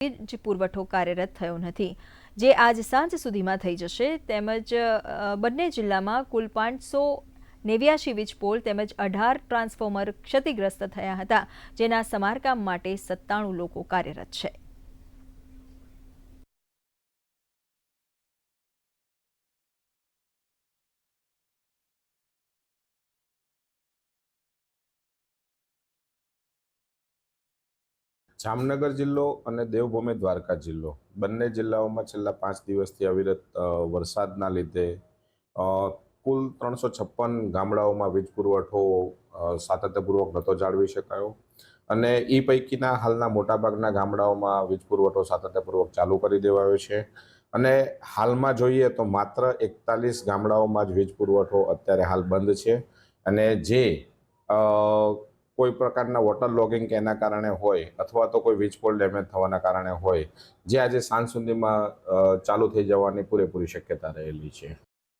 વીજ પુરવઠો કાર્યરત થયો નથી, જે આજ સાંજ સુધીમાં થઈ જશે, તેમજ બંને જિલ્લામાં કુલ પાંચસો નેવ્યાશી વીજ પોલ તેમજ અઢાર ટ્રાન્સફોર્મર ક્ષતિગ્રસ્ત થયા હતા, જેના સમારકામ માટે સત્તાણું લોકો કાર્યરત છે. જામનગર જિલ્લો અને દેવભૂમિ દ્વારકા જિલ્લો. બંને જિલ્લાઓમાં છેલ્લા પાંચ દિવસથી અવિરત વરસાદના લીધે કુલ ત્રણસો છપ્પન ગામડાઓમાં વીજ પુરવઠો સાતત્યપૂર્વક નહોતો જાળવી શકાયો. અને એ પૈકીના હાલના મોટાભાગના ગામડાઓમાં વીજ પુરવઠો સાતત્યપૂર્વક ચાલુ કરી દેવાયો છે. અને હાલમાં જોઈએ તો માત્ર એકતાલીસ ગામડાઓમાં જ વીજ પુરવઠો અત્યારે હાલ બંધ છે. અને જે કોઈ પ્રકારના વોટર લોગિંગ કે એના કારણે હોય અથવા તો કોઈ વીજપોલ ડેમેજ થવાના કારણે હોય, જે આજે સાંજ સુધીમાં ચાલુ થઈ જવાની પૂરેપૂરી શક્યતા રહેલી છે.